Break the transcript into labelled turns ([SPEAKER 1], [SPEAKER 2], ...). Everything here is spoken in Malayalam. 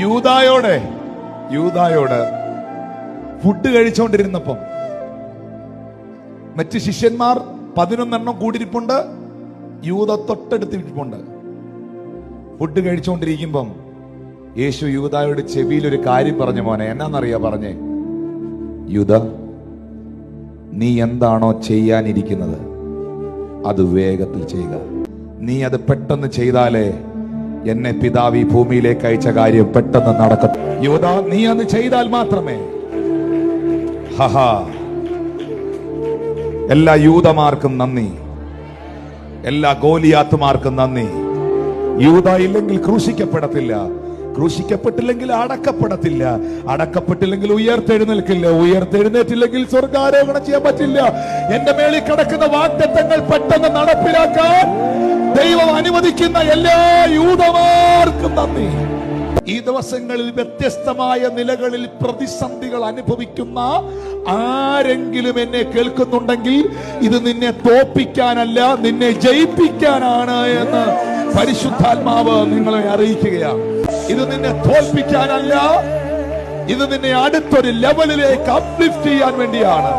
[SPEAKER 1] യൂതായോടെ യൂതായോട് ഫുഡ് കഴിച്ചുകൊണ്ടിരുന്നപ്പം മറ്റ് ശിഷ്യന്മാർ പതിനൊന്നെണ്ണം കൂടിയിരിപ്പുണ്ട് യൂത തൊട്ടടുത്ത് ഇരിപ്പുണ്ട്. ഫുഡ് കഴിച്ചുകൊണ്ടിരിക്കുമ്പം യേശു യൂതായോട് ചെവിയിൽ ഒരു കാര്യം പറഞ്ഞു മോനെ. എന്നാന്നറിയാ പറഞ്ഞേ? യൂത നീ എന്താണോ ചെയ്യാനിരിക്കുന്നത് അത് വേഗത്തിൽ ചെയ്യുക. നീ അത് പെട്ടെന്ന് ചെയ്താലേ എന്നെ പിതാവ് ഈ ഭൂമിയിലേക്ക് അയച്ച കാര്യം പെട്ടെന്ന് നടക്കും യൂത നീ അത് ചെയ്താൽ മാത്രമേ. എല്ലാ യൂതമാർക്കും നന്ദി. എല്ലാ ഗോലിയാത്തുമാർക്കും നന്ദി. യൂത ഇല്ലെങ്കിൽ ക്രൂശിക്കപ്പെടത്തില്ല. ക്രൂശിക്കപ്പെട്ടില്ലെങ്കിൽ അടക്കപ്പെടത്തില്ല. അടക്കപ്പെട്ടില്ലെങ്കിൽ ഉയർത്തെഴുന്നേൽക്കില്ല. ഉയർത്തെഴുന്നേറ്റില്ലെങ്കിൽ സ്വർഗാരോപണം ചെയ്യാൻ പറ്റില്ല. എന്റെ മേളിൽ കിടക്കുന്ന വാക്തത്വങ്ങൾ പെട്ടെന്ന് നടപ്പിലാക്കാൻ ദൈവം അനുവദിക്കുന്ന എല്ലാ യൂതമാർക്കും നന്ദി. ഈ ദിവസങ്ങളിൽ വ്യത്യസ്തമായ നിലകളിൽ പ്രതിസന്ധികൾ അനുഭവിക്കുന്ന ആരെങ്കിലും എന്നെ കേൾക്കുന്നുണ്ടെങ്കിൽ ഇത് നിന്നെ തോപ്പിക്കാനല്ല നിന്നെ ജയിപ്പിക്കാനാണ് എന്ന് പരിശുദ്ധാത്മാവ് നിങ്ങളെ അറിയിക്കുകയാണ്. ഇത് നിന്നെ തോൽപ്പിക്കാനല്ല ഇത് നിന്നെ അടുത്തൊരു ലെവലിലേക്ക് അപ്ലിഫ്റ്റ് ചെയ്യാൻ വേണ്ടിയാണ്.